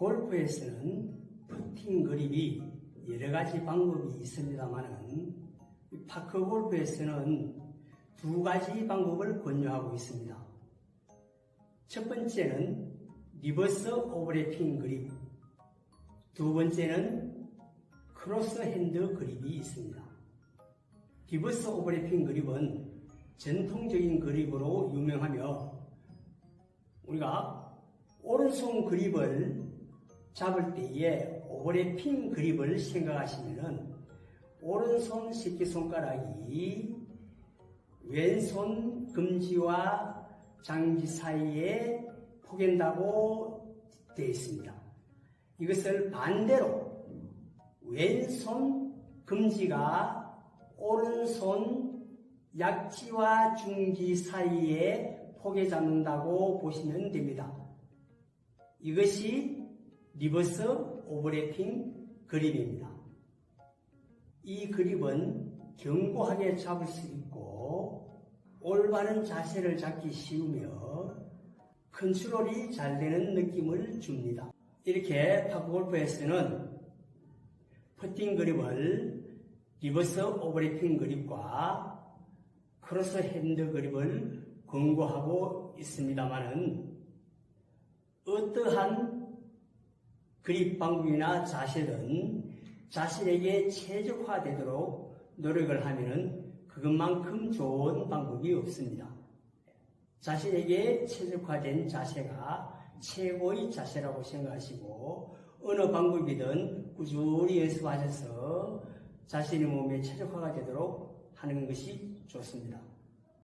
골프에서는 퍼팅 그립이 여러 가지 방법이 있습니다만은 파크 골프에서는 두 가지 방법을 권유하고 있습니다. 첫 번째는 리버스 오버래핑 그립, 두 번째는 크로스 핸드 그립이 있습니다. 리버스 오버래핑 그립은 전통적인 그립으로 유명하며 우리가 오른손 그립을 잡을 때에 오버래핑 그립을 생각하시면은 오른손 새끼손가락이 왼손 금지와 장지 사이에 포갠다고 되어 있습니다. 이것을 반대로 왼손 금지가 오른손 약지와 중지 사이에 포개 잡는다고 보시면 됩니다. 이것이 리버스 오버래핑 그립입니다. 이 그립은 견고하게 잡을 수 있고 올바른 자세를 잡기 쉬우며 컨트롤이 잘 되는 느낌을 줍니다. 이렇게 파크골프에서는 퍼팅 그립을 리버스 오버래핑 그립과 크로스 핸드 그립을 권고하고 있습니다만은 어떠한 그립 방법이나 자세든 자신에게 최적화되도록 노력을 하면은 그것만큼 좋은 방법이 없습니다. 자신에게 최적화된 자세가 최고의 자세라고 생각하시고 어느 방법이든 꾸준히 연습하셔서 자신의 몸에 최적화가 되도록 하는 것이 좋습니다.